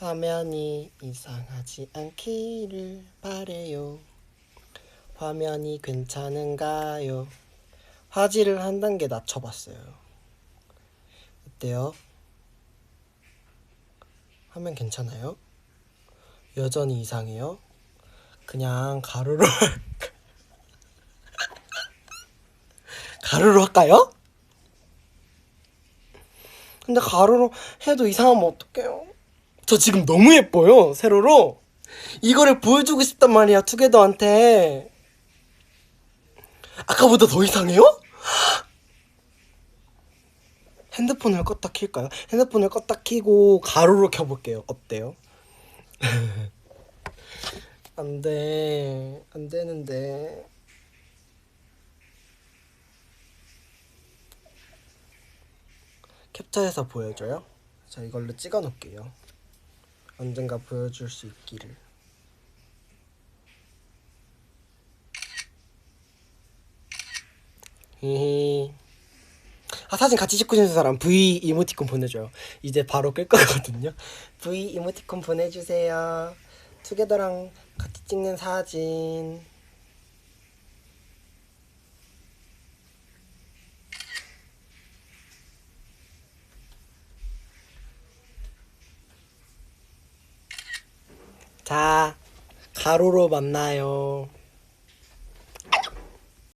화면이 이상하지 않기를 바래요. 화면이 괜찮은가요? 화질을 한 단계 낮춰봤어요. 어때요? 화면 괜찮아요? 여전히 이상해요? 그냥 가루로 가루로 할까요? 근데 가루로 해도 이상하면 어떡해요? 저 지금 너무 예뻐요, 세로로. 이거를 보여주고 싶단 말이야, 투게더한테. 아까보다 더 이상해요? 핸드폰을 껐다 킬까요? 핸드폰을 껐다 키고 가로로 켜볼게요. 어때요? 안 돼. 안 되는데. 캡처해서 보여줘요? 자, 이걸로 찍어 놓을게요. 언젠가 보여줄 수 있기를. 히히. 아, 사진 같이 찍고 싶은 사람 V 이모티콘 보내줘요. 이제 바로 끌 거거든요. V 이모티콘 보내주세요. 투게더랑 같이 찍는 사진. 자, 가로로 만나요.